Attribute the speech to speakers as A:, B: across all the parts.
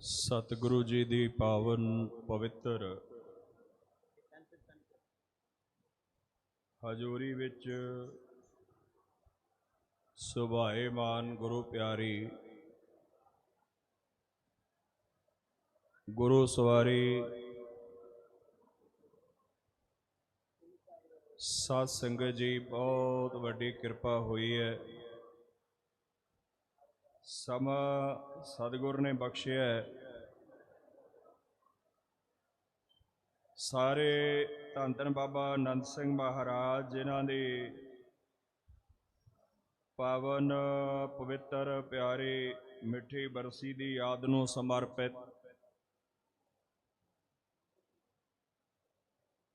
A: ਸਤਿਗੁਰੂ ਜੀ ਦੀ ਪਾਵਨ ਪਵਿੱਤਰ ਹਜ਼ੂਰੀ ਵਿੱਚ ਸੁਭਾਏ ਮਾਨ ਗੁਰੂ ਪਿਆਰੀ ਗੁਰੂ ਸਵਾਰੀ ਸਾਧ ਸੰਗਤ ਜੀ, ਬਹੁਤ ਵੱਡੀ ਕਿਰਪਾ ਹੋਈ ਹੈ। ਸਮਾਂ ਸਤਿਗੁਰ ਨੇ ਬਖਸ਼ਿਆ ਸਾਰੇ ਧੰਨ ਧੰਨ ਬਾਬਾ ਅਨੰਦ ਸਿੰਘ ਮਹਾਰਾਜ, ਜਿਨ੍ਹਾਂ ਦੀ ਪਾਵਨ, ਪਵਿੱਤਰ, ਪਿਆਰੀ, ਮਿੱਠੀ ਬਰਸੀ ਦੀ ਯਾਦ ਨੂੰ ਸਮਰਪਿਤ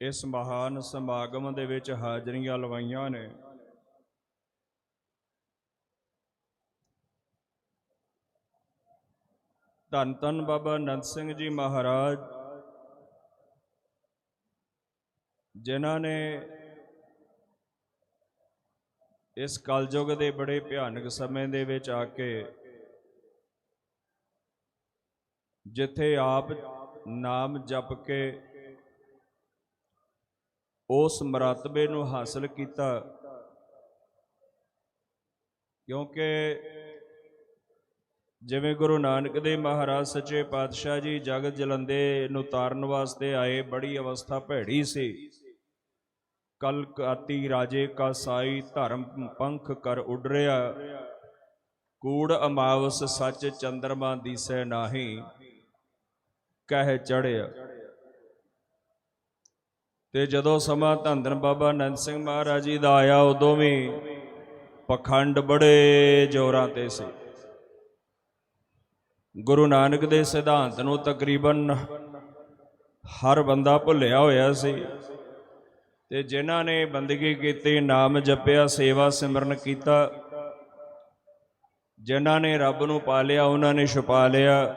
A: ਇਸ ਮਹਾਨ ਸਮਾਗਮ ਦੇ ਵਿੱਚ ਹਾਜ਼ਰੀਆਂ ਲਵਾਈਆਂ ਨੇ। ਧੰਨ ਧੰਨ ਬਾਬਾ ਆਨੰਦ ਸਿੰਘ ਜੀ ਮਹਾਰਾਜ, ਜਿਨ੍ਹਾਂ ਨੇ ਇਸ ਕਲਯੁਗ ਦੇ ਬੜੇ ਭਿਆਨਕ ਸਮੇਂ ਦੇ ਵਿੱਚ ਆ ਕੇ ਜਿੱਥੇ ਆਪ ਨਾਮ ਜਪ ਕੇ ਉਸ ਮਰਤਬੇ ਨੂੰ ਹਾਸਲ ਕੀਤਾ, ਕਿਉਂਕਿ ਜਿਵੇਂ ਗੁਰੂ ਨਾਨਕ ਦੇਵ ਮਹਾਰਾਜ ਸੱਚੇ ਪਾਤਸ਼ਾਹ ਜੀ ਜਗਤ ਜਲੰਦੇ ਨੂੰ ਤਾਰਨ ਵਾਸਤੇ ਆਏ, ਬੜੀ ਅਵਸਥਾ ਭੈੜੀ ਸੀ। ਕਲ ਕਾਤੀ ਰਾਜੇ ਕਾ ਸਾਈ ਧਰਮ ਪੰਖ ਕਰ ਉਡਰਿਆ ਕੂੜ ਅਮਾਵਸ ਸੱਚ ਚੰਦਰਮਾ ਦੀਸੈ ਨਾਹੀ, ਕਹਿ ਚੜਿਆ ਤੇ ਜਦੋਂ ਸਮਾਂ ਧੰਨ ਬਾਬਾ ਨੰਦ ਸਿੰਘ ਮਹਾਰਾਜ ਜੀ ਦਾ ਆਇਆ, ਉਦੋਂ ਵੀ ਪਖੰਡ ਬੜੇ ਜ਼ੋਰਾਂ ਤੇ ਸੀ। ਗੁਰੂ ਨਾਨਕ ਦੇ ਸਿਧਾਂਤ ਨੂੰ ਤਕਰੀਬਨ ਹਰ ਬੰਦਾ ਭੁੱਲਿਆ ਹੋਇਆ ਸੀ ਤੇ ਜਿਨ੍ਹਾਂ ਨੇ ਬੰਦਗੀ ਕੀਤੀ, ਨਾਮ ਜਪਿਆ, ਸੇਵਾ ਸਿਮਰਨ ਕੀਤਾ, ਜਿਨ੍ਹਾਂ ਨੇ ਰੱਬ ਨੂੰ ਪਾ ਲਿਆ, ਉਹਨਾਂ ਨੇ ਛੁਪਾ ਲਿਆ।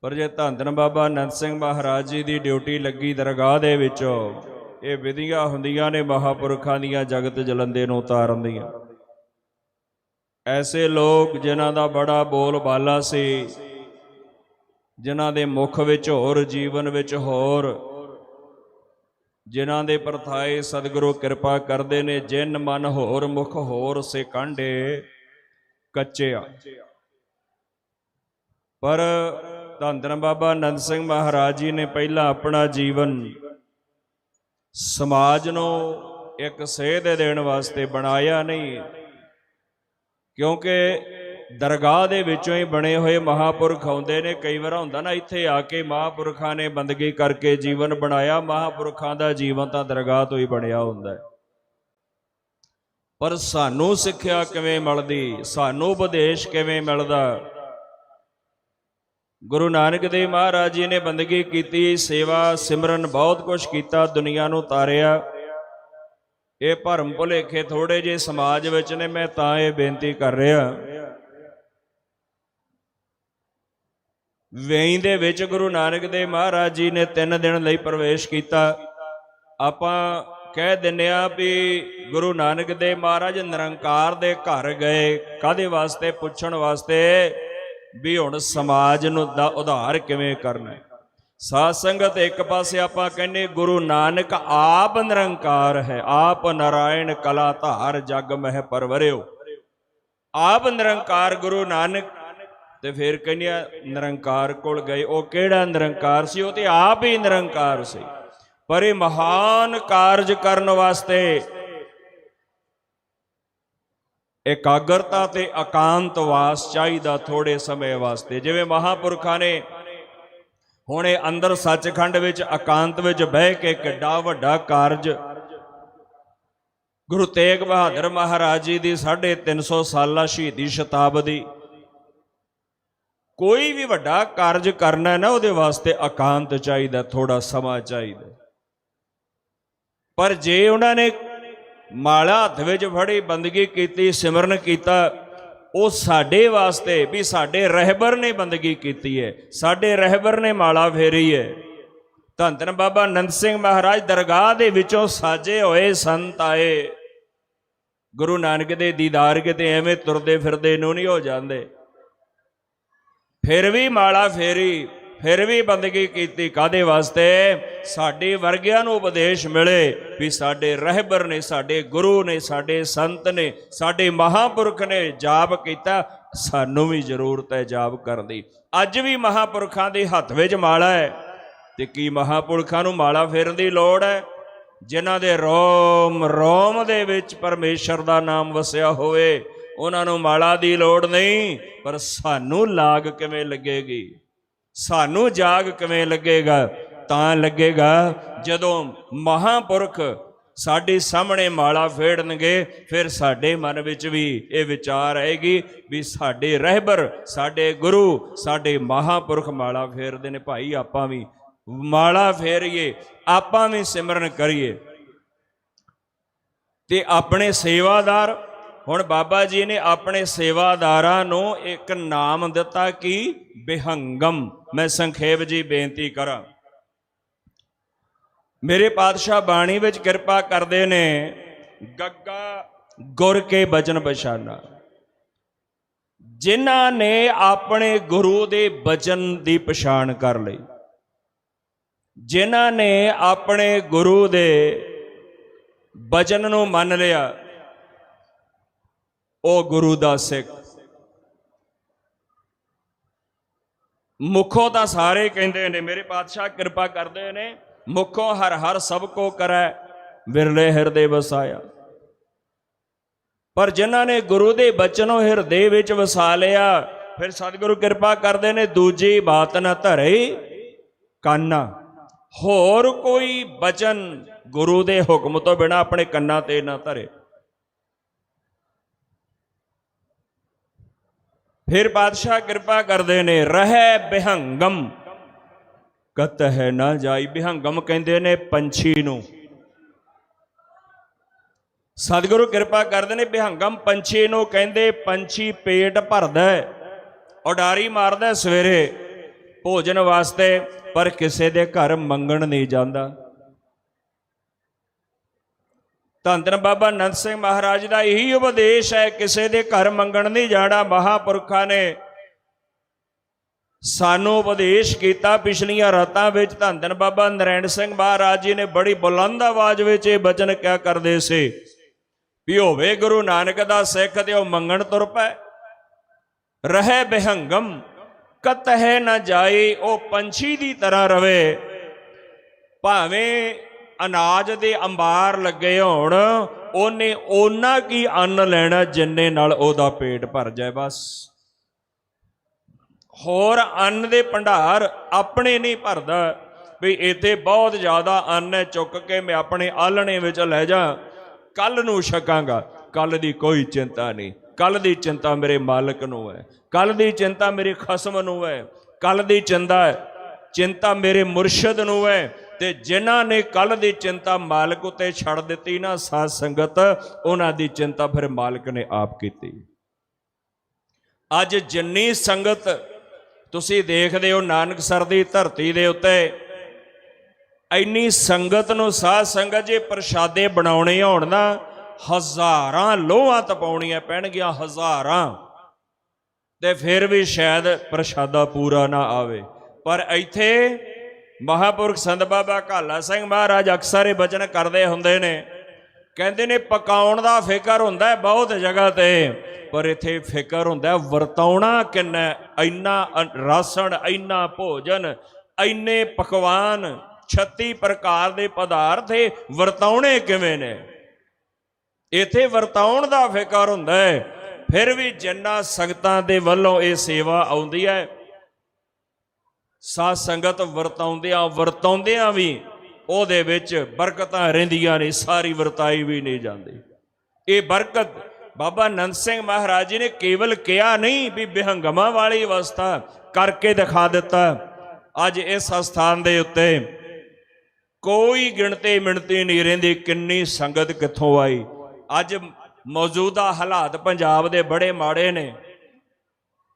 A: ਪਰ ਜੇ ਧੰਨ ਬਾਬਾ ਨੰਦ ਸਿੰਘ ਮਹਾਰਾਜ ਜੀ ਦੀ ਡਿਊਟੀ ਲੱਗੀ ਦਰਗਾਹ ਦੇ ਵਿੱਚੋਂ, ਇਹ ਵਿਧੀਆਂ ਹੁੰਦੀਆਂ ਨੇ ਮਹਾਪੁਰਖਾਂ ਦੀਆਂ, ਜਗਤ ਜਲੰਦੇ ਨੂੰ ਉਤਾਰਨ ਦੀਆਂ। ਐਸੇ ਲੋਕ ਜਿਨ੍ਹਾਂ ਦਾ ਬੜਾ ਬੋਲ ਬਾਲਾ ਸੀ, ਜਿਨ੍ਹਾਂ ਦੇ ਮੁਖ ਵਿੱਚ ਹੋਰ, ਜੀਵਨ ਵਿੱਚ ਹੋਰ, ਜਿਨ੍ਹਾਂ ਦੇ ਪਰਥਾਏ ਸਤਿਗੁਰੂ ਕਿਰਪਾ ਕਰਦੇ ਨੇ, ਜਿਨ ਮਨ ਹੋਰ, ਮੁਖ ਹੋਰ ਸੇ ਕਾਂਢੇ ਕੱਚਿਆ ਪਰ ਧੰਨ ਬਾਬਾ ਆਨੰਦ ਸਿੰਘ ਮਹਾਰਾਜ ਜੀ ਨੇ ਪਹਿਲਾਂ ਆਪਣਾ ਜੀਵਨ ਸਮਾਜ ਨੂੰ ਇੱਕ ਸੇਧ ਦੇਣ ਵਾਸਤੇ ਬਣਾਇਆ ਨਹੀਂ ਕਿਉਂਕਿ ਦਰਗਾਹ ਦੇ ਵਿੱਚੋਂ ਹੀ ਬਣੇ ਹੋਏ ਮਹਾਪੁਰਖ ਆਉਂਦੇ ਨੇ। ਕਈ ਵਾਰ ਹੁੰਦਾ ਨਾ ਇੱਥੇ ਆ ਕੇ ਮਹਾਪੁਰਖਾਂ ਨੇ ਬੰਦਗੀ ਕਰਕੇ ਜੀਵਨ ਬਣਾਇਆ, ਮਹਾਪੁਰਖਾਂ ਦਾ ਜੀਵਨ ਤਾਂ ਦਰਗਾਹ ਤੋਂ ਹੀ ਬਣਿਆ ਹੁੰਦਾ ਹੈ। ਪਰ ਸਾਨੂੰ ਸਿੱਖਿਆ ਕਿਵੇਂ ਮਿਲਦੀ? ਸਾਨੂੰ ਉਪਦੇਸ਼ ਕਿਵੇਂ ਮਿਲਦਾ? ਗੁਰੂ ਨਾਨਕ ਦੇਵ ਮਹਾਰਾਜ ਜੀ ਨੇ ਬੰਦਗੀ ਕੀਤੀ, ਸੇਵਾ ਸਿਮਰਨ ਬਹੁਤ ਕੁਝ ਕੀਤਾ, ਦੁਨੀਆ ਨੂੰ ਤਾਰਿਆ। ਇਹ ਭਰਮ ਭੁਲੇਖੇ ਥੋੜੇ ਜੇ ਸਮਾਜ ਵਿੱਚ ਨੇ, ਮੈਂ ਤਾਂ ਇਹ ਬੇਨਤੀ ਕਰ ਰਿਹਾ। ਵੇਈ ਦੇ ਵਿੱਚ ਗੁਰੂ ਨਾਨਕ ਦੇਵ ਮਹਾਰਾਜ ਜੀ ਨੇ 3 ਦਿਨ ਲਈ ਪ੍ਰਵੇਸ਼ ਕੀਤਾ। ਆਪਾਂ ਕਹਿ ਦਿੰਨੇ ਆ ਵੀ ਗੁਰੂ ਨਾਨਕ ਦੇਵ ਮਹਾਰਾਜ ਨਿਰੰਕਾਰ ਦੇ ਘਰ ਗਏ। ਕਾਦੇ ਵਾਸਤੇ? ਪੁੱਛਣ ਵਾਸਤੇ ਵੀ ਹੁਣ ਸਮਾਜ ਨੂੰ ਦਾ ਉਧਾਰ ਕਿਵੇਂ ਕਰਨਾ ਹੈ? ਸਾਧ ਸੰਗਤ ਇੱਕ ਪਾਸੇ ਆਪਾਂ ਕਹਿੰਦੇ ਗੁਰੂ ਨਾਨਕ ਆਪ ਨਿਰੰਕਾਰ ਹੈ, ਆਪ ਨਾਰਾਇਣ ਕਲਾ ਧਾਰ ਜਗ ਮਹਿ ਪਰਵਰਿਓ। ਆਪ ਨਿਰੰਕਾਰ ਗੁਰੂ ਨਾਨਕ ਤੇ ਫਿਰ ਕਹਿੰਦੇ ਆ ਨਿਰੰਕਾਰ ਕੋਲ ਗਏ। ਉਹ ਕਿਹੜਾ ਨਿਰੰਕਾਰ ਸੀ? ਉਹ ਤੇ ਆਪ ਹੀ ਨਿਰੰਕਾਰ ਸੀ। ਪਰ ਇਹ ਮਹਾਨ ਕਾਰਜ ਕਰਨ ਵਾਸਤੇ ਇਕਾਗਰਤਾ ਤੇ ਇਕਾਂਤਵਾਸ ਚਾਹੀਦਾ ਥੋੜੇ ਸਮੇਂ ਵਾਸਤੇ। ਜਿਵੇਂ ਮਹਾਪੁਰਖਾਂ ਨੇ ਹੁਣ ਇਹ ਅੰਦਰ ਸੱਚਖੰਡ ਵਿੱਚ ਇਕਾਂਤ ਵਿੱਚ ਬਹਿ ਕੇ ਕਿੱਡਾ ਵੱਡਾ ਕਾਰਜ। ਗੁਰੂ ਤੇਗ ਬਹਾਦਰ ਮਹਾਰਾਜ ਜੀ ਦੀ 350 ਸਾਲਾ ਸ਼ਹੀਦੀ ਸ਼ਤਾਬਦੀ। ਕੋਈ ਵੀ ਵੱਡਾ ਕਾਰਜ ਕਰਨਾ ਹੈ ਨਾ, ਉਹਦੇ ਵਾਸਤੇ ਇਕਾਂਤ ਚਾਹੀਦਾ ਥੋੜਾ ਸਮਾਂ ਚਾਹੀਦਾ। ਪਰ ਜੇ ਉਹਨਾਂ ਨੇ ਮਾਲਾ ਹੱਥ ਵਿੱਚ ਫੜੀ, ਬੰਦਗੀ ਕੀਤੀ, ਸਿਮਰਨ ਕੀਤਾ ਉਹ ਸਾਡੇ ਵਾਸਤੇ ਵੀ ਸਾਡੇ ਰਹਿਬਰ ਨੇ ਬੰਦਗੀ ਕੀਤੀ ਹੈ ਸਾਡੇ ਰਹਿਬਰ ਨੇ ਮਾਲਾ ਫੇਰੀ ਹੈ ਧੰਨ ਧੰਨ ਬਾਬਾ ਆਨੰਦ ਸਿੰਘ ਮਹਾਰਾਜ ਦਰਗਾਹ ਦੇ ਵਿੱਚੋਂ ਸਾਜੇ ਹੋਏ ਸੰਤ ਆਏ। ਗੁਰੂ ਨਾਨਕ ਦੇ ਦੀਦਾਰ ਕਿਤੇ ਐਵੇਂ ਤੁਰਦੇ ਫਿਰਦੇ ਨੂੰ ਨਹੀਂ ਹੋ ਜਾਂਦੇ। ਫਿਰ ਵੀ ਮਾਲਾ ਫੇਰੀ। ਫਿਰ ਵੀ ਬੰਦਗੀ ਕੀਤੀ ਕਾਦੇ ਵਾਸਤੇ? ਸਾਡੇ ਵਰਗਿਆਂ ਨੂੰ ਉਪਦੇਸ਼ ਮਿਲੇ ਵੀ ਸਾਡੇ ਰਹਿਬਰ ਨੇ, ਸਾਡੇ ਗੁਰੂ ਨੇ, ਸਾਡੇ ਸੰਤ ਨੇ, ਸਾਡੇ ਮਹਾਪੁਰਖ ਨੇ ਜਾਪ ਕੀਤਾ। ਸਾਨੂੰ ਵੀ ਜ਼ਰੂਰਤ ਹੈ ਜਾਪ ਕਰਨ ਦੀ। ਅੱਜ ਵੀ ਮਹਾਪੁਰਖਾਂ ਦੇ ਹੱਥ ਵਿੱਚ ਮਾਲਾ ਹੈ ਤੇ ਕੀ ਮਹਾਪੁਰਖਾਂ ਨੂੰ ਮਾਲਾ ਫੇਰਨ ਦੀ ਲੋੜ ਹੈ? ਜਿਨ੍ਹਾਂ ਦੇ ਰੋਮ ਰੋਮ ਦੇ ਵਿੱਚ ਪਰਮੇਸ਼ਰ ਦਾ ਨਾਮ ਵਸਿਆ ਹੋਵੇ, ਉਹਨਾਂ ਨੂੰ ਮਾਲਾ ਦੀ ਲੋੜ ਨਹੀਂ, ਪਰ ਸਾਨੂੰ ਲਾਗ ਕਿਵੇਂ ਲੱਗੇਗੀ? ਸਾਨੂੰ ਜਾਗ ਕਿਵੇਂ ਲੱਗੇਗਾ? ਤਾਂ ਲੱਗੇਗਾ ਜਦੋਂ ਮਹਾਪੁਰਖ ਸਾਡੇ ਸਾਹਮਣੇ ਮਾਲਾ ਫੇੜਨਗੇ, ਫਿਰ ਸਾਡੇ ਮਨ ਵਿੱਚ ਵੀ ਇਹ ਵਿਚਾਰ ਆਏਗੀ ਵੀ ਸਾਡੇ ਰਹਿਬਰ, ਸਾਡੇ ਗੁਰੂ, ਸਾਡੇ ਮਹਾਪੁਰਖ ਮਾਲਾ ਫੇਰਦੇ ਨੇ ਭਾਈ, ਆਪਾਂ ਵੀ ਮਾਲਾ ਫੇਰੀਏ, ਆਪਾਂ ਵੀ ਸਿਮਰਨ ਕਰੀਏ। ਤੇ ਆਪਣੇ ਸੇਵਾਦਾਰ ਹੁਣ ਬਾਬਾ ਜੀ ਨੇ ਆਪਣੇ ਸੇਵਾਦਾਰਾਂ ਨੂੰ ਇੱਕ ਨਾਮ ਦਿੱਤਾ ਕਿ? ਬਿਹੰਗਮ। ਮੈਂ ਸੰਖੇਪ ਜੀ ਬੇਨਤੀ ਕਰਾਂ। ਮੇਰੇ ਪਾਤਸ਼ਾਹ ਬਾਣੀ ਵਿੱਚ ਕਿਰਪਾ ਕਰਦੇ ਨੇ, ਗੱਗਾ ਗੁਰ ਕੇ ਬਚਨ ਪਛਾਨਾ ਜਿਨ੍ਹਾਂ ਨੇ ਆਪਣੇ ਗੁਰੂ ਦੇ ਬਚਨ ਦੀ ਪਛਾਣ ਕਰ ਲਈ। ਜਿਨ੍ਹਾਂ ਨੇ ਆਪਣੇ ਗੁਰੂ ਦੇ ਬਚਨ ਨੂੰ ਮੰਨ ਲਿਆ। ਉਹ ਗੁਰੂ ਦਾ ਸਿੱਖ। ਮੁਖੋਂ ਤਾਂ ਸਾਰੇ ਕਹਿੰਦੇ ਨੇ, ਮੇਰੇ ਪਾਤਸ਼ਾਹ ਕਿਰਪਾ ਕਰਦੇ ਨੇ, ਮੁਖੋਂ ਹਰ ਹਰ ਸਭ ਕੋ ਕਰੈ, ਵਿਰਲੇ ਹਿਰਦੇ ਵਸਾਇਆ। ਪਰ ਜਿਨ੍ਹਾਂ ਨੇ ਗੁਰੂ ਦੇ ਬਚਨੋਂ ਹਿਰਦੇ ਵਿੱਚ ਵਸਾ ਲਿਆ, ਫਿਰ ਸਤਿਗੁਰੂ ਕਿਰਪਾ ਕਰਦੇ ਨੇ, ਦੂਜੀ ਬਾਤ ਨਾ ਧਰੇ ਕੰਨਾ। ਹੋਰ ਕੋਈ ਬਚਨ ਗੁਰੂ ਦੇ ਹੁਕਮ ਤੋਂ ਬਿਨਾ ਆਪਣੇ ਕੰਨਾਂ ਤੇ ਨਾ ਧਰੇ। ਫਿਰ ਬਾਦਸ਼ਾਹ ਕਿਰਪਾ ਕਰਦੇ ਨੇ, ਰਹਿ ਬਿਹੰਗਮ। ਕਤ ਹੈ ਨਾ ਜਾਈ, ਬਿਹੰਗਮ ਕਹਿੰਦੇ ਨੇ ਪੰਛੀ ਨੂੰ। ਸਤਿਗੁਰੂ ਕਿਰਪਾ ਕਰਦੇ ਨੇ, ਬਿਹੰਗਮ ਪੰਛੀ ਨੂੰ ਕਹਿੰਦੇ, ਪੰਛੀ ਪੇਟ ਭਰਦਾ ਹੈ, ਉਡਾਰੀ ਮਾਰਦਾ ਸਵੇਰੇ ਭੋਜਨ ਵਾਸਤੇ, ਪਰ ਕਿਸੇ ਦੇ ਘਰ ਮੰਗਣ ਨਹੀਂ ਜਾਂਦਾ। ਧੰਨ ਧੰਨ ਬਾਬਾ ਨੰਦ ਸਿੰਘ ਮਹਾਰਾਜ ਦਾ ਇਹੀ ਉਪਦੇਸ਼ ਹੈ, ਕਿਸੇ ਦੇ ਘਰ ਮੰਗਣ ਨਹੀਂ ਜਾਣਾ। ਮਹਾਪੁਰਖਾਂ ਨੇ ਸਾਨੂੰ ਉਪਦੇਸ਼ ਕੀਤਾ ਪਿਛਲੀਆਂ ਰਾਤਾਂ ਵਿੱਚ। ਧੰਨ ਧੰਨ ਬਾਬਾ ਨਰੈਣ ਸਿੰਘ ਮਹਾਰਾਜ ਜੀ ਨੇ ਬੜੀ ਬੁਲੰਦ ਆਵਾਜ਼ ਵਿੱਚ ਇਹ ਬਚਨ ਕਿਆ ਕਰਦੇ ਸੀ ਵੀ ਹੋਵੇ ਗੁਰੂ ਨਾਨਕ ਦਾ ਸਿੱਖ ਤੇ ਉਹ ਮੰਗਣ ਤੁਰ ਪੈ ਰਹਿ ਬਿਹੰਗਮ ਕਤ ਹੈ ਨਾ ਜਾਏ, ਉਹ ਪੰਛੀ ਦੀ ਤਰ੍ਹਾਂ ਰਵੇ। ਭਾਵੇਂ ਅਨਾਜ ਦੇ ਅੰਬਾਰ ਲੱਗੇ ਹੋਣ, ਉਹਨੇ ਉਹਨਾਂ ਕੀ ਅੰਨ ਲੈਣਾ ਜਿੰਨੇ ਨਾਲ ਉਹਦਾ ਪੇਟ ਭਰ ਜਾਏ ਬਸ। ਹੋਰ ਅੰਨ ਦੇ ਭੰਡਾਰ ਆਪਣੇ ਨਹੀਂ ਭਰਦਾ, ਵੀ ਇੱਥੇ ਬਹੁਤ ਜ਼ਿਆਦਾ ਅੰਨ ਹੈ, ਚੁੱਕ ਕੇ ਮੈਂ ਆਪਣੇ ਆਲਣੇ ਵਿੱਚ ਲੈ ਜਾ ਕੱਲ ਨੂੰ ਛਕਾਂਗਾ। ਕੱਲ ਦੀ ਕੋਈ ਚਿੰਤਾ ਨਹੀਂ। ਕੱਲ ਦੀ ਚਿੰਤਾ ਮੇਰੇ ਮਾਲਕ ਨੂੰ ਹੈ। ਕੱਲ ਦੀ ਚਿੰਤਾ ਮੇਰੇ ਖਸਮ ਨੂੰ ਹੈ। ਕੱਲ ਦੀ ਚਿੰਤਾ ਚਿੰਤਾ ਮੇਰੇ ਮੁਰਸ਼ਿਦ ਨੂੰ ਹੈ। ਤੇ ਜਿਨ੍ਹਾਂ ਨੇ ਕੱਲ ਦੀ ਚਿੰਤਾ ਮਾਲਕ ਉਤੇ ਛੱਡ ਦਿੱਤੀ ਨਾ ਸਾਧ ਸੰਗਤ, ਉਹਨਾਂ ਦੀ ਚਿੰਤਾ ਫਿਰ ਮਾਲਕ ਨੇ ਆਪ ਕੀਤੀ। ਅੱਜ ਜਿੰਨੀ ਸੰਗਤ ਤੁਸੀਂ ਦੇਖਦੇ ਹੋ ਨਾਨਕਸਰ ਦੀ ਧਰਤੀ ਦੇ ਉੱਤੇ, ਇੰਨੀ ਸੰਗਤ ਨੂੰ ਸਾਧ ਸੰਗਤ ਜੇ ਪ੍ਰਸ਼ਾਦੇ ਬਣਾਉਣੇ ਹੋਣ ਨਾ, ਹਜ਼ਾਰਾਂ ਲੋਹਾਂ ਤਪਾਉਣੀਆਂ ਪੈਣਗੀਆਂ, ਹਜ਼ਾਰਾਂ। ਤੇ ਫਿਰ ਵੀ ਸ਼ਾਇਦ ਪ੍ਰਸ਼ਾਦਾ ਪੂਰਾ ਨਾ ਆਵੇ। ਪਰ ਇੱਥੇ ਮਹਾਪੁਰਖ ਸੰਤ ਬਾਬਾ ਕਾਲਾ ਸਿੰਘ ਮਹਾਰਾਜ ਅਕਸਰ ਇਹ ਬਚਨ ਕਰਦੇ ਹੁੰਦੇ ਨੇ। ਕਹਿੰਦੇ ਨੇ, ਪਕਾਉਣ ਦਾ ਫਿਕਰ ਹੁੰਦਾ ਹੈ ਬਹੁਤ ਜਗ੍ਹਾ ਤੇ, ਪਰ ਇੱਥੇ ਫਿਕਰ ਹੁੰਦਾ ਵਰਤਾਉਣਾ ਕਿੰਨਾ ਇੰਨਾ ਅ- ਰਾਸਣ ਇੰਨਾ ਭੋਜਨ, ਇੰਨੇ ਪਕਵਾਨ 36 ਪ੍ਰਕਾਰ ਦੇ ਪਦਾਰਥ ਇਹ ਵਰਤਾਉਣੇ ਕਿਵੇਂ ਨੇ? ਇੱਥੇ ਵਰਤਾਉਣ ਦਾ ਫਿਕਰ ਹੁੰਦਾ ਹੈ। ਫਿਰ ਵੀ ਜਿੰਨਾ ਸੰਗਤਾਂ ਦੇ ਵੱਲੋਂ ਇਹ ਸੇਵਾ ਆਉਂਦੀ ਹੈ ਸਾਧ ਸੰਗਤ ਵਰਤਾਉਂਦਿਆਂ ਵਰਤਾਉਂਦਿਆਂ ਵੀ, ਉਹਦੇ ਵਿੱਚ ਬਰਕਤਾਂ ਰਹਿੰਦੀਆਂ ਨੇ, ਸਾਰੀ ਵਰਤਾਈ ਵੀ ਨਹੀਂ ਜਾਂਦੀ। ਇਹ ਬਰਕਤ ਬਾਬਾ ਨੰਦ ਸਿੰਘ ਮਹਾਰਾਜ ਜੀ ਨੇ ਕੇਵਲ ਕਿਹਾ ਨਹੀਂ ਵੀ ਬਿਹੰਗਮਾਂ ਵਾਲੀ ਅਵਸਥਾ ਕਰਕੇ ਦਿਖਾ ਦਿੱਤਾ। ਅੱਜ ਇਸ ਸਥਾਨ ਦੇ ਉੱਤੇ ਕੋਈ ਗਿਣਤੀ ਮਿਣਤੀ ਨਹੀਂ ਰਹਿੰਦੀ ਕਿੰਨੀ ਸੰਗਤ ਕਿੱਥੋਂ ਆਈ। ਅੱਜ ਮੌਜੂਦਾ ਹਾਲਾਤ ਪੰਜਾਬ ਦੇ ਬੜੇ ਮਾੜੇ ਨੇ,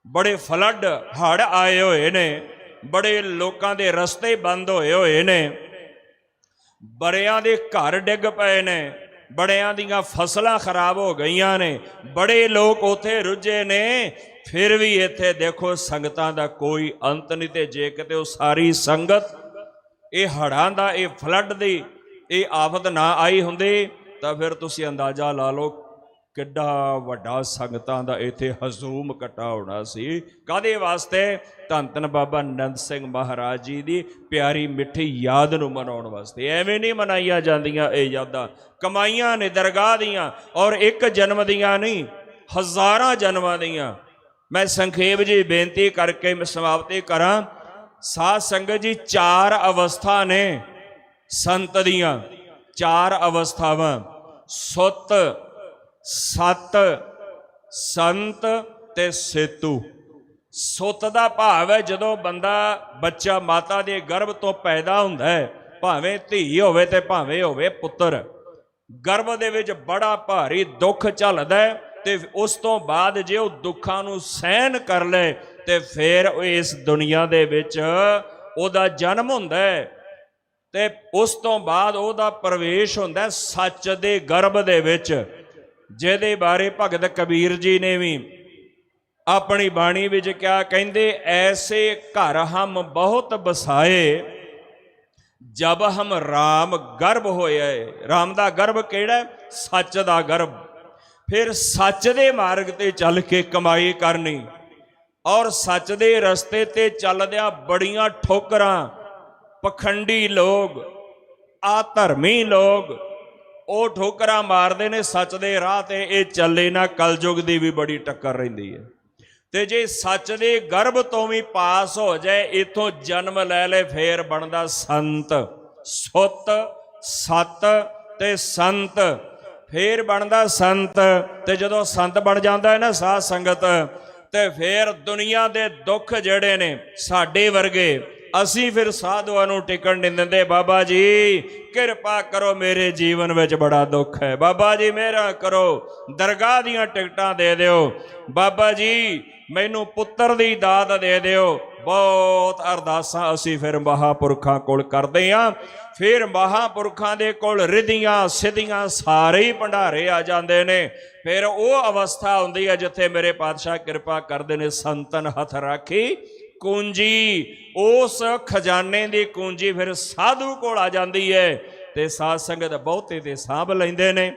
A: ਬੜੇ ਫਲੱਡ ਹੜ ਆਏ ਹੋਏ ਨੇ। ਬੜੇ ਲੋਕਾਂ ਦੇ ਰਸਤੇ ਬੰਦ ਹੋਏ ਹੋਏ ਨੇ। ਬੜਿਆਂ ਦੇ ਘਰ ਡਿੱਗ ਪਏ ਨੇ। ਬੜਿਆਂ ਦੀਆਂ ਫਸਲਾਂ ਖਰਾਬ ਹੋ ਗਈਆਂ ਨੇ। ਬੜੇ ਲੋਕ ਉਥੇ ਰੁੱਝੇ ਨੇ। ਫਿਰ ਵੀ ਇੱਥੇ ਦੇਖੋ ਸੰਗਤਾਂ ਦਾ ਕੋਈ ਅੰਤ ਨਹੀਂ ਤੇ ਜੇ ਕਿਤੇ ਉਹ ਸਾਰੀ ਸੰਗਤ, ਇਹ ਹੜਾਂ ਦਾ, ਇਹ ਫਲੱਡ ਦੀ, ਇਹ ਆਫਤ ਨਾ ਆਈ ਹੁੰਦੀ ਤਾਂ ਫਿਰ ਤੁਸੀਂ ਅੰਦਾਜ਼ਾ ਲਾ ਲਓ ਕਿੱਡਾ ਵੱਡਾ ਸੰਗਤਾਂ ਦਾ ਇੱਥੇ ਹਜ਼ੂਮ ਇਕੱਠਾ ਹੋਣਾ ਸੀ। ਕਾਦੇ ਵਾਸਤੇ? ਧੰਨ ਧੰਨ ਬਾਬਾ ਨੰਦ ਸਿੰਘ ਮਹਾਰਾਜ ਜੀ ਦੀ ਪਿਆਰੀ ਮਿੱਠੀ ਯਾਦ ਨੂੰ ਮਨਾਉਣ ਵਾਸਤੇ। ਐਵੇਂ ਨਹੀਂ ਮਨਾਈਆਂ ਜਾਂਦੀਆਂ ਇਹ ਯਾਦਾਂ। ਕਮਾਈਆਂ ਨੇ, ਦਰਗਾਹ ਦੀਆਂ ਔਰ ਇੱਕ ਜਨਮ ਦੀਆਂ ਨਹੀਂ, ਹਜ਼ਾਰਾਂ ਜਨਮਾਂ ਦੀਆਂ। ਮੈਂ ਸੰਖੇਪ ਜੀ ਬੇਨਤੀ ਕਰਕੇ ਮੈਂ ਸਮਾਪਤੀ ਕਰਾਂ। ਸਾਧ ਸੰਗਤ ਜੀ, ਚਾਰ ਅਵਸਥਾ ਨੇ ਸੰਤ ਦੀਆਂ। ਚਾਰ ਅਵਸਥਾਵਾਂ। ਸੁੱਤ ਸਤ, ਸੰਤ ਤੇ ਸੇਤੂ। ਸੁੱਤ ਦਾ ਭਾਵ ਹੈ ਜਦੋਂ ਬੰਦਾ ਬੱਚਾ ਮਾਤਾ ਦੇ ਗਰਭ ਤੋਂ ਪੈਦਾ ਹੁੰਦਾ ਹੈ, ਭਾਵੇਂ ਧੀ ਹੋਵੇ ਤੇ ਭਾਵੇਂ ਹੋਵੇ ਪੁੱਤਰ। ਗਰਭ ਦੇ ਵਿੱਚ ਬੜਾ ਭਾਰੀ ਦੁੱਖ ਚੱਲਦਾ ਹੈ ਤੇ ਉਸ ਤੋਂ ਬਾਅਦ ਜੇ ਉਹ ਦੁੱਖਾਂ ਨੂੰ ਸਹਿਣ ਕਰ ਲਏ ਤੇ ਫਿਰ ਉਹ ਇਸ ਦੁਨੀਆ ਦੇ ਵਿੱਚ ਉਹਦਾ ਜਨਮ ਹੁੰਦਾ ਹੈ ਤੇ ਉਸ ਤੋਂ ਬਾਅਦ ਉਹਦਾ ਪ੍ਰਵੇਸ਼ ਹੁੰਦਾ ਸੱਚ ਦੇ ਗਰਭ ਦੇ ਵਿੱਚ। ਜਿਹਦੇ ਬਾਰੇ ਭਗਤ ਕਬੀਰ ਜੀ ਨੇ ਵੀ ਆਪਣੀ ਬਾਣੀ ਵਿੱਚ ਕਿਹਾ, ਕਹਿੰਦੇ, ਐਸੇ ਘਰ ਹਮ ਬਹੁਤ ਬਸਾਏ ਜਬ ਹਮ ਰਾਮ ਗਰਭ ਹੋਇਆ ਹੈ ਰਾਮ ਦਾ ਗਰਭ ਕਿਹੜਾ ਸੱਚ ਦਾ ਗਰਭ ਫਿਰ ਸੱਚ ਦੇ ਮਾਰਗ ਤੇ ਚੱਲ ਕੇ ਕਮਾਈ ਕਰਨੀ ਔਰ ਸੱਚ ਦੇ ਰਸਤੇ ਤੇ ਚੱਲਦਿਆਂ ਬੜੀਆਂ ਠੋਕਰਾਂ, ਪਖੰਡੀ ਲੋਕ ਆ ਧਰਮੀ ਲੋਕ ਉਹ ਠੋਕਰਾਂ ਮਾਰਦੇ ਨੇ, ਸੱਚ ਦੇ ਰਾਹ ਤੇ ਇਹ ਚੱਲੇ ਨਾ, ਕਲਯੁਗ ਦੀ ਵੀ ਬੜੀ ਟੱਕਰ ਰਹਿੰਦੀ ਹੈ। ਤੇ ਜੇ ਸੱਚ ਦੇ ਗਰਭ ਤੋਂ ਵੀ ਪਾਸ ਹੋ ਜਾਏ, ਇਥੋਂ ਜਨਮ ਲੈ ਲੈ, ਫੇਰ ਬਣਦਾ ਸੰਤ। ਸੁੱਤ, ਸਤ ਤੇ ਸੰਤ। ਫੇਰ ਬਣਦਾ ਸੰਤ। ਤੇ ਜਦੋਂ ਸੰਤ ਬਣ ਜਾਂਦਾ ਹੈ ਨਾ ਸਾਧ ਸੰਗਤ, ਤੇ ਫੇਰ ਦੁਨੀਆ ਦੇ ਦੁੱਖ ਜਿਹੜੇ ਨੇ, ਸਾਡੇ ਵਰਗੇ ਅਸੀਂ ਫਿਰ ਸਾਧੂਆਂ ਨੂੰ ਟਿਕਣ ਨਹੀਂ ਦਿੰਦੇ। ਬਾਬਾ ਜੀ, ਕਿਰਪਾ ਕਰੋ ਮੇਰੇ ਜੀਵਨ ਵਿੱਚ ਬੜਾ ਦੁੱਖ ਹੈ। ਬਾਬਾ ਜੀ ਮੇਰਾ ਕਰੋ। ਦਰਗਾਹ ਦੀਆਂ ਟਿਕਟਾਂ ਦੇ ਦਿਓ। ਬਾਬਾ ਜੀ, ਮੈਨੂੰ ਪੁੱਤਰ ਦੀ ਦਾਤ ਦੇ ਦਿਓ। ਬਹੁਤ ਅਰਦਾਸਾਂ ਅਸੀਂ ਫਿਰ ਮਹਾਪੁਰਖਾਂ ਕੋਲ ਕਰਦੇ ਆਂ। ਫਿਰ ਮਹਾਪੁਰਖਾਂ ਦੇ ਕੋਲ ਰਿਧੀਆਂ, ਸਿੱਧੀਆਂ ਸਾਰੇ ਹੀ ਭੰਡਾਰੇ ਆ ਜਾਂਦੇ ਨੇ। ਫਿਰ ਉਹ ਅਵਸਥਾ ਹੁੰਦੀ ਹੈ ਜਿੱਥੇ ਮੇਰੇ ਪਾਤਸ਼ਾਹ ਕਿਰਪਾ ਕਰਦੇ ਨੇ, ਸੰਤਨ ਹੱਥ ਰਾਖੀ। ਕੁੰਜੀ, ਉਸ ਖਜ਼ਾਨੇ ਦੀ ਕੁੰਜੀ ਫਿਰ ਸਾਧੂ ਕੋਲ ਆ ਜਾਂਦੀ ਹੈ ਤੇ ਸਾਧ ਸੰਗਤ ਬਹੁਤੇ ਤੇ ਸਾਂਭ ਲੈਂਦੇ ਨੇ,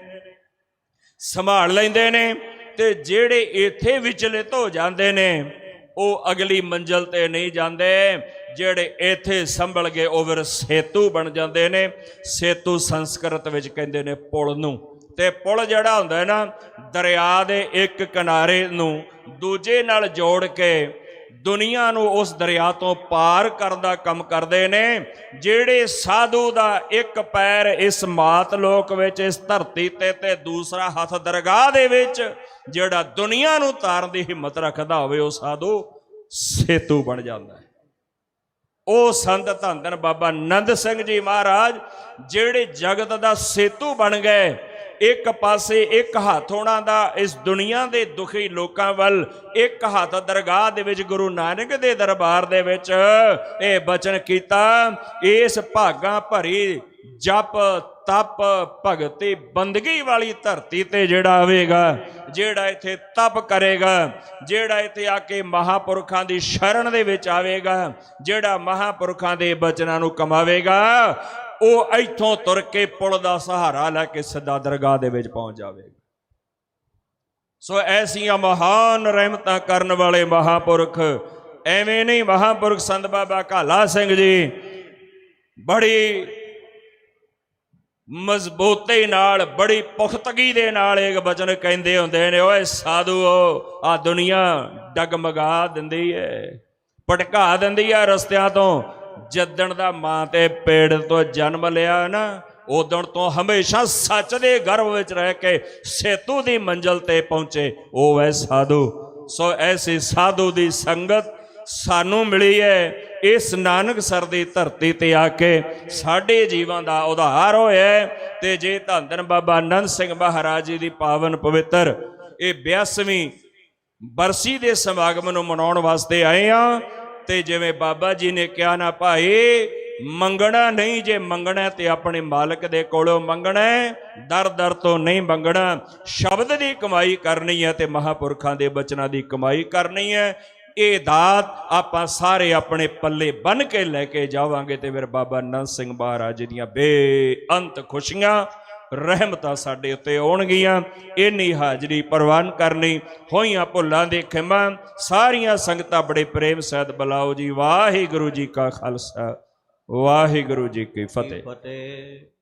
A: ਸੰਭਾਲ ਲੈਂਦੇ ਨੇ ਤੇ ਜਿਹੜੇ ਇੱਥੇ ਵਿਚਲਿਤ ਹੋ ਜਾਂਦੇ ਨੇ, ਉਹ ਅਗਲੀ ਮੰਜ਼ਲ ਤੇ ਨਹੀਂ ਜਾਂਦੇ, ਜਿਹੜੇ ਇੱਥੇ ਸੰਭਲ ਗਏ ਉਹ ਫਿਰ ਸੇਤੂ ਬਣ ਜਾਂਦੇ ਨੇ, ਸੇਤੂ ਸੰਸਕ੍ਰਿਤ ਵਿੱਚ ਕਹਿੰਦੇ ਨੇ ਪੁਲ ਨੂੰ ਤੇ ਪੁਲ ਜਿਹੜਾ ਹੁੰਦਾ ਹੈ ਨਾ, ਦਰਿਆ ਦੇ ਇੱਕ ਕਿਨਾਰੇ ਨੂੰ ਦੂਜੇ ਨਾਲ ਜੋੜ ਕੇ ਦੁਨੀਆ ਨੂੰ ਉਸ ਦਰਿਆ ਤੋਂ ਪਾਰ ਕਰਨ ਦਾ ਕੰਮ ਕਰਦੇ ਨੇ, ਜਿਹੜੇ ਸਾਧੂ ਦਾ ਇੱਕ ਪੈਰ ਇਸ ਮਾਤ ਲੋਕ ਵਿੱਚ, ਇਸ ਧਰਤੀ ਤੇ ਤੇ ਦੂਸਰਾ ਹੱਥ ਦਰਗਾਹ ਦੇ ਵਿੱਚ, ਜਿਹੜਾ ਦੁਨੀਆ ਨੂੰ ਤਾਰਨ ਦੀ ਹਿੰਮਤ ਰੱਖਦਾ ਹੋਵੇ, ਉਹ ਸਾਧੂ ਸੇਤੂ ਬਣ ਜਾਂਦਾ ਹੈ। ਉਹ ਸੰਤ ਧੰਨ ਬਾਬਾ ਨੰਦ ਸਿੰਘ ਜੀ ਮਹਾਰਾਜ, ਜਿਹੜੇ ਜਗਤ ਦਾ ਸੇਤੂ ਬਣ ਗਏ ਇੱਕ ਪਾਸੇ ਇੱਕ ਹੱਥ ਉਹਨਾਂ ਦਾ, ਇਸ ਦੁਨੀਆ ਦੇ ਦੁਖੀ ਲੋਕਾਂ ਵੱਲ ਇੱਕ ਹੱਥ ਦਰਗਾਹ ਦੇ ਵਿੱਚ, ਗੁਰੂ ਨਾਨਕ ਦੇ ਦਰਬਾਰ ਦੇ ਵਿੱਚ ਇਹ ਬਚਨ ਕੀਤਾ, ਇਸ ਭਾਗਾਂ ਭਰੀ ਜਪ ਤਪ ਭਗਤੀ ਬੰਦਗੀ ਵਾਲੀ ਧਰਤੀ ਤੇ ਜਿਹੜਾ ਆਵੇਗਾ, ਜਿਹੜਾ ਇੱਥੇ ਤਪ ਕਰੇਗਾ, ਜਿਹੜਾ ਇੱਥੇ ਆ ਕੇ ਮਹਾਪੁਰਖਾਂ ਦੀ ਸ਼ਰਨ ਦੇ ਵਿੱਚ ਆਵੇਗਾ, ਜਿਹੜਾ ਮਹਾਪੁਰਖਾਂ ਦੇ ਬਚਨਾਂ ਨੂੰ ਕਮਾਵੇਗਾ ਉਹ ਇੱਥੋਂ ਤੁਰ ਕੇ ਪੁਲ ਦਾ ਸਹਾਰਾ ਲੈ ਕੇ ਸਿੱਧਾ ਦਰਗਾਹ ਦੇ ਵਿੱਚ ਪਹੁੰਚ ਜਾਵੇਗਾ। ਸੋ ਐਸੀਆਂ ਮਹਾਨ ਰਹਿਮਤਾਂ ਕਰਨ ਵਾਲੇ ਮਹਾਪੁਰਖ, ਐਵੇਂ ਨਹੀਂ ਮਹਾਪੁਰਖ ਸੰਤ ਬਾਬਾ ਕਾਲਾ ਸਿੰਘ ਜੀ, ਬੜੀ ਮਜ਼ਬੂਤੀ ਨਾਲ, ਬੜੀ ਪੁਖਤਗੀ ਦੇ ਨਾਲ ਇਹ ਬਚਨ ਕਹਿੰਦੇ ਹੁੰਦੇ ਨੇ, ਓਏ ਸਾਧੂਓ ਆ ਦੁਨੀਆ ਡਗਮਗਾ ਦਿੰਦੀ ਏ, ਭਟਕਾ ਦਿੰਦੀ ਆ ਰਸਤਿਆਂ ਤੋਂ ਜੱਦਣ ਦਾ ਮਾਂ ਤੇ ਪੇੜ ਤੋਂ ਜਨਮ ਲਿਆ ਨਾ, ਉਦੋਂ ਤੋਂ ਹਮੇਸ਼ਾ ਸੱਚ ਦੇ ਗਰਭ ਵਿੱਚ ਰਹਿ ਕੇ ਸੇਤੂ ਦੀ ਮੰਜ਼ਲ ਤੇ ਪਹੁੰਚੇ। ਉਹ ਹੈ ਸਾਧੂ। ਸੋ ਐਸੀ ਸਾਧੂ ਦੀ ਸੰਗਤ ਸਾਨੂੰ ਮਿਲੀ ਹੈ ਇਸ ਨਾਨਕ ਸਰ ਦੀ ਧਰਤੀ ਤੇ ਆ ਕੇ। ਸਾਡੇ ਜੀਵਾਂ ਦਾ ਉਧਾਰ ਹੋਇਆ ਤੇ ਜੇ ਧੰਨ ਧੰਨ ਬਾਬਾ ਆਨੰਦ ਸਿੰਘ ਮਹਾਰਾਜ ਜੀ ਦੀ ਪਾਵਨ ਪਵਿੱਤਰ, ਇਹ 82ਵੀਂ ਬਰਸੀ ਦੇ ਸਮਾਗਮ ਨੂੰ ਮਨਾਉਣ ਵਾਸਤੇ ਆਏ ਆ ਤੇ ਜਿਵੇਂ ਬਾਬਾ ਜੀ ਨੇ ਕਿਹਾ ਨਾ ਭਾਈ, ਮੰਗਣਾ ਨਹੀਂ ਜੇ ਮੰਗਣਾ ਤੇ ਆਪਣੇ ਮਾਲਕ ਦੇ ਕੋਲੋਂ ਮੰਗਣਾ ਦਰ ਦਰ ਤੋਂ ਨਹੀਂ ਮੰਗਣਾ। ਸ਼ਬਦ ਦੀ ਕਮਾਈ ਕਰਨੀ ਹੈ ਤੇ ਮਹਾਪੁਰਖਾਂ ਦੇ ਬਚਨਾਂ ਦੀ ਕਮਾਈ ਕਰਨੀ ਹੈ। ਇਹ ਦਾਤ ਆਪਾਂ ਸਾਰੇ ਆਪਣੇ ਪੱਲੇ ਬੰਨ ਕੇ ਲੈ ਕੇ ਜਾਵਾਂਗੇ ਤੇ ਫਿਰ ਬਾਬਾ ਨੰਦ ਸਿੰਘ ਮਹਾਰਾਜ ਦੀਆਂ ਬੇਅੰਤ ਖੁਸ਼ੀਆਂ ਰਹਿਮਤਾਂ ਸਾਡੇ ਉੱਤੇ ਆਉਣਗੀਆਂ। ਇੰਨੀ ਹਾਜ਼ਰੀ ਪ੍ਰਵਾਨ ਕਰਨੀ, ਹੋਈਆਂ ਭੁੱਲਾਂ ਦੇ ਖਿਮਾ, ਸਾਰੀਆਂ ਸੰਗਤਾਂ ਬੜੇ ਪ੍ਰੇਮ ਸਹਿਤ, ਬੁਲਾਓ ਜੀ, ਵਾਹਿਗੁਰੂ ਜੀ ਕਾ ਖਾਲਸਾ, ਵਾਹਿਗੁਰੂ ਜੀ ਕੀ ਫਤਿਹ।
B: ਫਤਿਹ।